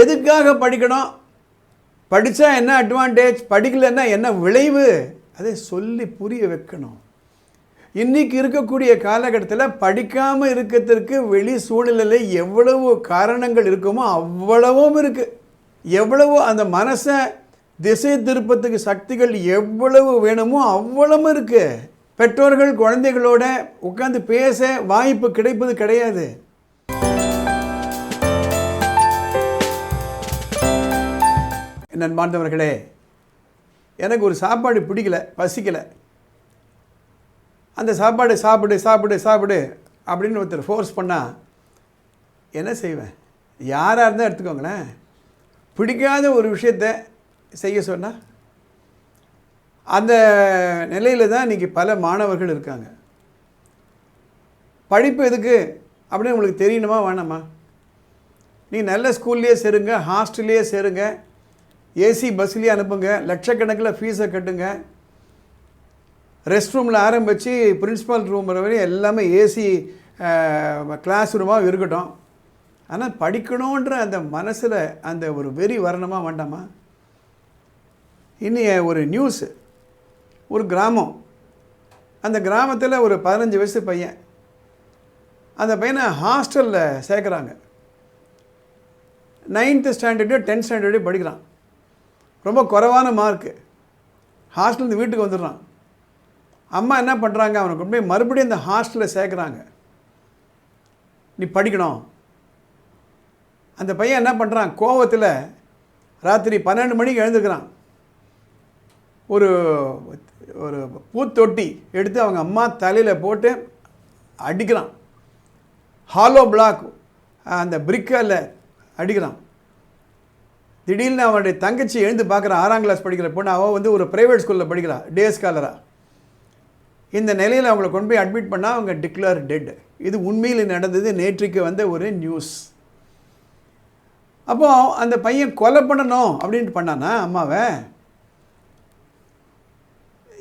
எதுக்காக படிக்கணும்? படித்தா என்ன அட்வான்டேஜ் படிக்கலைன்னா என்ன விளைவு? அதை சொல்லி புரிய வைக்கணும். இன்னைக்கு இருக்கக்கூடிய காலகட்டத்தில் படிக்காமல் இருக்கிறதுக்கு வெளி சூழ்நிலையில் எவ்வளவு காரணங்கள் இருக்குமோ அவ்வளவும் இருக்குது எவ்வளவோ அந்த மனசை திசை திருப்பத்துக்கு சக்திகள் எவ்வளவு வேணுமோ அவ்வளவும் இருக்குது பெற்றோர்கள் குழந்தைகளோட உட்காந்து பேச வாய்ப்பு கிடைப்பது கிடையாது. நண்பார்ந்தவர்களே எனக்கு ஒரு சாப்பாடு பிடிக்கல பசிக்கலை. அந்த சாப்பாடு சாப்பிடு சாப்பிடு சாப்பிடு அப்படின்னு ஒருத்தர் ஃபோர்ஸ் பண்ணால் என்ன செய்வேன்? யாராக இருந்தால் எடுத்துக்கோங்களேன். பிடிக்காத ஒரு விஷயத்தை செய்ய சொன்னால் அந்த நிலையில் தான் இன்றைக்கி பல மாணவர்கள் இருக்காங்க. படிப்பு எதுக்கு அப்படின்னு உங்களுக்கு தெரியணுமா வேணாமா? நீங்கள் நல்ல ஸ்கூல்லையே சேருங்க ஹாஸ்டல்லையே சேருங்க ஏசி பஸ்லேயே அனுப்புங்க. லட்சக்கணக்கில் ஃபீஸை கட்டுங்க. ரெஸ்ட் ரூமில் ஆரம்பித்து பிரின்ஸிபால் ரூம் வரை எல்லாமே ஏசி கிளாஸ் ரூமாக இருக்கட்டும். ஆனால் படிக்கணுன்ற அந்த மனசில் அந்த ஒரு வெறி வரணுமா வேண்டாமா? இன்னைய ஒரு நியூஸு ஒரு கிராமம். அந்த கிராமத்தில் ஒரு பதினஞ்சு வயசு பையன். அந்த பையனை ஹாஸ்டலில் சேர்க்குறாங்க. நைன்த்து ஸ்டாண்டர்டு டென்த் ஸ்டாண்டர்டு படிக்கிறான். ரொம்ப குறைவான மார்க்கு ஹாஸ்டல்லேருந்து வீட்டுக்கு வந்துடுறான். அம்மா என்ன பண்ணுறாங்க அவனை கொண்டு போய் மறுபடியும் இந்த ஹாஸ்டலில் சேர்க்குறாங்க. நீ படிக்கணும். அந்த பையன் என்ன பண்ணுறான் கோவத்தில் ராத்திரி பன்னெண்டு மணிக்கு எழுந்துக்கிறான் ஒரு ஒரு பூத்தொட்டி எடுத்து அவங்க அம்மா தலையில் போட்டு அடிக்கிறான். ஹாலோ பிளாக் அந்த பிரிக்கால் அடிக்கிறான். திடீர்னு அவனுடைய தங்கச்சி எழுந்து பார்க்குற ஆறாம் கிளாஸ் படிக்கிற பொண்ணு அவள் வந்து ஒரு ப்ரைவேட் ஸ்கூலில் படிக்கிறாள் டே ஸ்காலராக இந்த நிலையில் அவங்கள கொண்டு போய் அட்மிட் பண்ணால் அவங்க டிக்ளேர் டெட் இது உண்மையில் நடந்தது நேற்றுக்கு வந்த ஒரு நியூஸ் அப்போ அந்த பையன் கொலை பண்ணணும் அப்படின்ட்டு பண்ணானா அம்மாவை?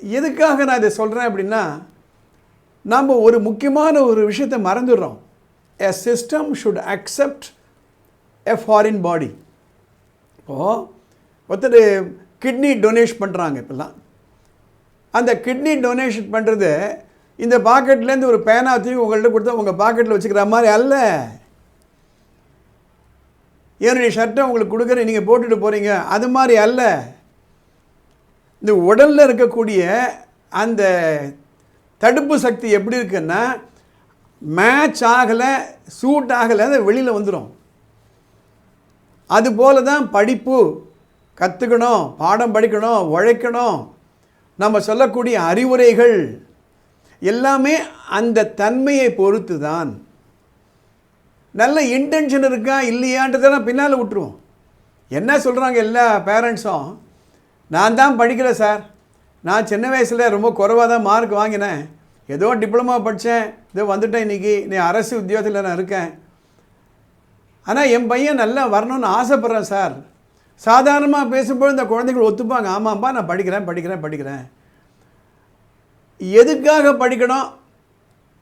எதுக்காக நான் இதை சொல்கிறேன் அப்படின்னா நாம் ஒரு முக்கியமான ஒரு விஷயத்தை மறந்துடுறோம். A system should accept a foreign body இப்போது ஒருத்தர் கிட்னி டொனேஷன் பண்ணுறாங்க இப்போல்லாம். அந்த கிட்னி டொனேஷன் பண்ணுறது இந்த பாக்கெட்லேருந்து ஒரு பேனா தூக்கி உங்கள்கிட்ட கொடுத்தா உங்கள் பாக்கெட்டில் வச்சுக்கிற மாதிரி அல்ல. என்னுடைய ஷர்ட்டை உங்களுக்கு கொடுக்குறேன் நீங்கள் போட்டுட்டு போகிறீங்க அது மாதிரி அல்ல. இந்த உடலில் இருக்கக்கூடிய அந்த தடுப்பு சக்தி எப்படி இருக்குன்னா மேட்ச் ஆகலை சூட் ஆகலை அது வெளியில் வந்துடும் அதுபோல தான் படிப்பு. கற்றுக்கணும் பாடம் படிக்கணும் உழைக்கணும். நம்ம சொல்லக்கூடிய அறிவுரைகள் எல்லாமே அந்த தன்மையை பொறுத்து தான் நல்ல இன்டென்ஷன் இருக்கா இல்லையான்றதை பின்னால் விட்டுருவோம். என்ன சொல்கிறாங்க எல்லா பேரண்ட்ஸும் நான் தான் படிக்கிறேன் சார். நான் சின்ன வயசில் ரொம்ப குறைவாக தான் மார்க் வாங்கினேன். ஏதோ டிப்ளமா படித்தேன் இதோ வந்துட்டேன் இன்றைக்கி நீ அரசு உத்தியோகத்தில் நான் இருக்கேன். ஆனால் என் பையன் நல்லா வரணும்னு ஆசைப்பட்றேன் சார். சாதாரணமாக பேசும்போது இந்த குழந்தைகள் ஒத்துப்பாங்க. ஆமாம்ப்பா நான் படிக்கிறேன் படிக்கிறேன் படிக்கிறேன். எதுக்காக படிக்கணும்?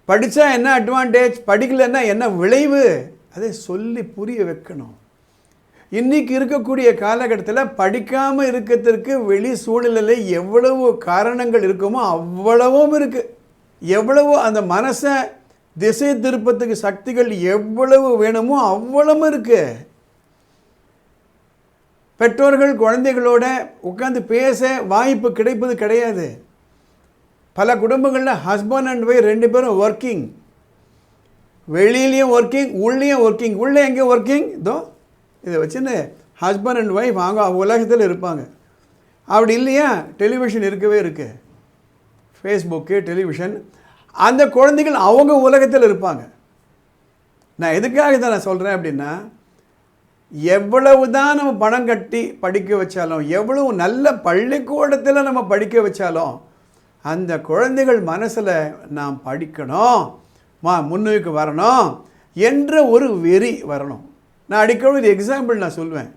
படித்தா என்ன அட்வான்டேஜ் படிக்கலைன்னா என்ன விளைவு? அதை சொல்லி புரிய வைக்கணும். இன்றைக்கி இருக்கக்கூடிய காலகட்டத்தில் படிக்காமல் இருக்கிறதுக்கு வெளி சூழ்நிலையில் எவ்வளவு காரணங்கள் இருக்குமோ அவ்வளவும் இருக்குது எவ்வளவோ அந்த மனசை திசை திருப்பத்துக்கு சக்திகள் எவ்வளவு வேணுமோ அவ்வளவும் இருக்குது பெற்றோர்கள் குழந்தைகளோட உட்காந்து பேச வாய்ப்பு கிடைப்பது கிடையாது. பல குடும்பங்களில் ஹஸ்பண்ட் அண்ட் ஒய்ஃப் ரெண்டு பேரும் ஒர்க்கிங் வெளியிலையும் ஒர்க்கிங் உள்ளேயும் ஒர்க்கிங் உள்ளே எங்கே ஒர்க்கிங் இதோ இதை வச்சுன்னு ஹஸ்பண்ட் அண்ட் ஒய்ஃப் அவங்க உலகத்தில் இருப்பாங்க. அப்படி இல்லையா? டெலிவிஷன் இருக்கவே இருக்குது ஃபேஸ்புக்கு டெலிவிஷன் அந்த குழந்தைகள் அவங்க உலகத்தில் இருப்பாங்க. நான் எதுக்காக இதை நான் சொல்கிறேன் அப்படின்னா எவ்வளவு தான் நம்ம பணம் கட்டி படிக்க வச்சாலும் எவ்வளவு நல்ல பள்ளிக்கூடத்தில் நம்ம படிக்க வச்சாலும் அந்த குழந்தைகள் மனசில் நாம் படிக்கணும் மா முன்னுக்கு வரணும் என்ற ஒரு வெறி வரணும். நான் அடிக்கடி ஒரு எக்ஸாம்பிள் நான் சொல்லுவேன்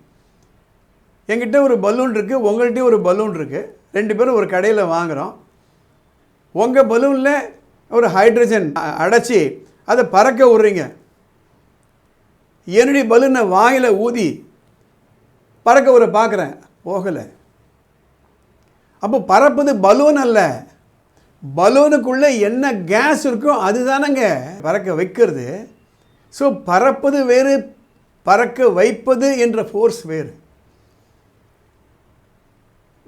என்கிட்ட ஒரு பலூன் இருக்குது உங்கள்கிட்ட ஒரு பலூன் இருக்குது ரெண்டு பேரும் ஒரு கடையில் வாங்குகிறோம் உங்கள் பலூனில் ஒரு ஹைட்ரஜன் அடைச்சி அதை பறக்க விட்றீங்க. என்னுடைய பலூனை வாயில் ஊதி பறக்க ஒரு பார்க்குறேன். போகலை. அப்போ பறப்பது பலூன் அல்ல. பலூனுக்குள்ளே என்ன கேஸ் இருக்கோ அதுதானங்க பறக்க வைக்கிறது. ஸோ பறப்பது வேறு பறக்க வைப்பது என்ற ஃபோர்ஸ் வேறு.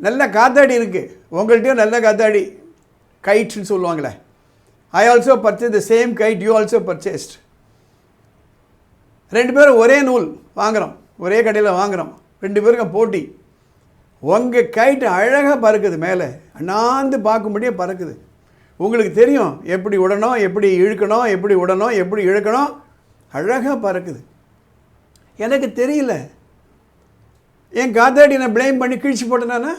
நல்ல காத்தாடி இருக்குது உங்கள்கிட்டயும் நல்ல காத்தாடி. கயிற்றுன்னு சொல்லுவாங்களே. I also purchase the same kite you also purchased ரெண்டு பேரும் ஒரே நூல் வாங்குகிறோம் ஒரே கடையில் வாங்குகிறோம் ரெண்டு பேருக்கும் போட்டி. உங்கள் கைட்டு அழகாக பறக்குது மேலே. அண்ணாந்து பார்க்கும்படியே பறக்குது. உங்களுக்கு தெரியும் எப்படி உடணும் எப்படி இழுக்கணும் எப்படி உடணும் எப்படி இழுக்கணும். அழகாக பறக்குது. எனக்கு தெரியல. என் காத்தாடி நான் ப்ளேம் பண்ணி கிழிச்சு போட்டேனானா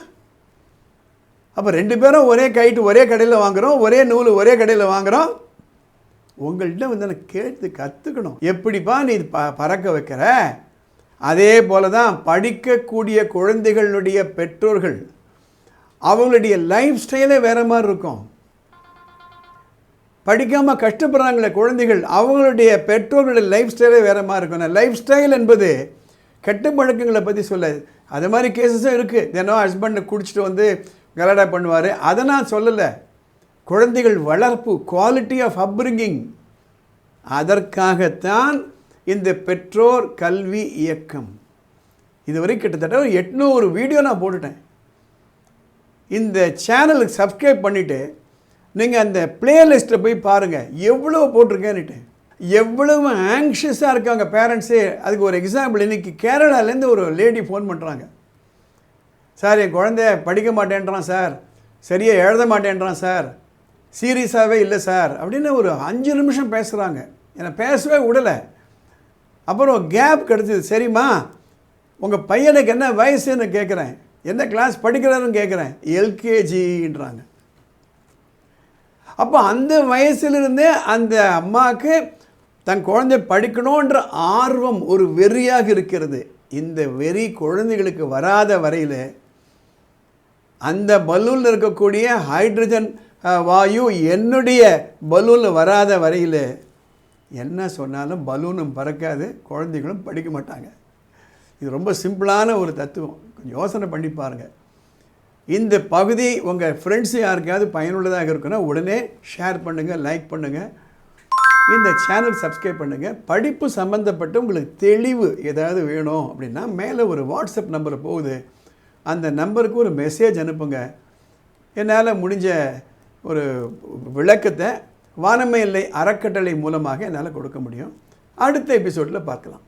அப்போ ரெண்டு பேரும் ஒரே கைட்டு ஒரே கடையில் வாங்குகிறோம் ஒரே நூல் ஒரே கடையில் வாங்குகிறோம் உங்கள்கிட்ட வந்து நான் கேட்டு கற்றுக்கணும் எப்படிப்பா நீ இது ப பறக்க வைக்கிற? அதே போல தான் படிக்கக்கூடிய குழந்தைகளுடைய பெற்றோர்கள் அவங்களுடைய லைஃப் ஸ்டைலே வேறு மாதிரி இருக்கும். படிக்காமல் கஷ்டப்படுறாங்களே குழந்தைகள் அவங்களுடைய பெற்றோர்களுடைய லைஃப் ஸ்டைலே வேறு மாதிரி இருக்கும். லைஃப் ஸ்டைல் என்பது கெட்ட பழக்கங்களை பற்றி சொல்ல அது மாதிரி கேசஸும் இருக்குது தினம் ஹஸ்பண்டை குடிச்சிட்டு வந்து கலாடா பண்ணுவார். அதை நான் சொல்லலை. குழந்தைகள் வளர்ப்பு குவாலிட்டி ஆஃப் அப்ரிங்கிங் அதற்காகத்தான் இந்த பெற்றோர் கல்வி இயக்கம். இதுவரை கிட்டத்தட்ட ஒரு எட்நூறு வீடியோ நான் போட்டுட்டேன். இந்த சேனலுக்கு சப்ஸ்கிரைப் பண்ணிவிட்டு நீங்கள் அந்த பிளேலிஸ்ட்டில் போய் பாருங்கள் எவ்வளோ போட்டிருக்கேன்னுட்டு. எவ்வளவு ஆங்ஷியஸாக இருக்காங்க பேரண்ட்ஸே அதுக்கு ஒரு எக்ஸாம்பிள் இன்றைக்கி கேரளாலேருந்து ஒரு லேடி ஃபோன் பண்ணுறாங்க சார் என் குழந்தைய படிக்க மாட்டேன்றான் சார். சரியாக எழுத மாட்டேன்றான் சார். சீரியஸாகவே இல்லை சார். அப்படின்னு ஒரு அஞ்சு நிமிஷம் பேசுகிறாங்க என்னை பேசவே விடலை. அப்புறம் கேப் கிடச்சிது. சரிம்மா உங்கள் பையனுக்கு என்ன வயசுன்னு கேட்குறேன் என்ன கிளாஸ் படிக்கிறாருன்னு கேட்குறேன் எல்கேஜின்றாங்க அப்போ அந்த வயசுலேருந்தே அந்த அம்மாவுக்கு தன் குழந்தை படிக்கணுன்ற ஆர்வம் ஒரு வெறியாக இருக்கிறது. இந்த வெறி குழந்தைகளுக்கு வராத வரையில் அந்த பலூனில் இருக்கக்கூடிய ஹைட்ரஜன் வாயு என்னுடைய பலூனில் வராத வரையில் என்ன சொன்னாலும் பலூனும் பறக்காது குழந்தைகளும் படிக்க மாட்டாங்க. இது ரொம்ப சிம்பிளான ஒரு தத்துவம். கொஞ்சம் யோசனை பண்ணி பாருங்கள் இந்த பகுதி உங்கள் ஃப்ரெண்ட்ஸ் யாருக்காவது பயனுள்ளதாக இருக்குன்னா உடனே ஷேர் பண்ணுங்கள் லைக் பண்ணுங்கள் இந்த சேனல் சப்ஸ்கிரைப் பண்ணுங்கள் படிப்பு சம்மந்தப்பட்ட உங்களுக்கு தெளிவு ஏதாவது வேணும் அப்படின்னா மேலே ஒரு வாட்ஸ்அப் நம்பர் போகுது. அந்த நம்பருக்கு ஒரு மெசேஜ் அனுப்புங்க. என்னால் முடிஞ்ச ஒரு விளக்கத்தை வானமே இல்லை அறக்கட்டளை மூலமாக என்னால் கொடுக்க முடியும். அடுத்த எபிசோடில் பார்க்கலாம்.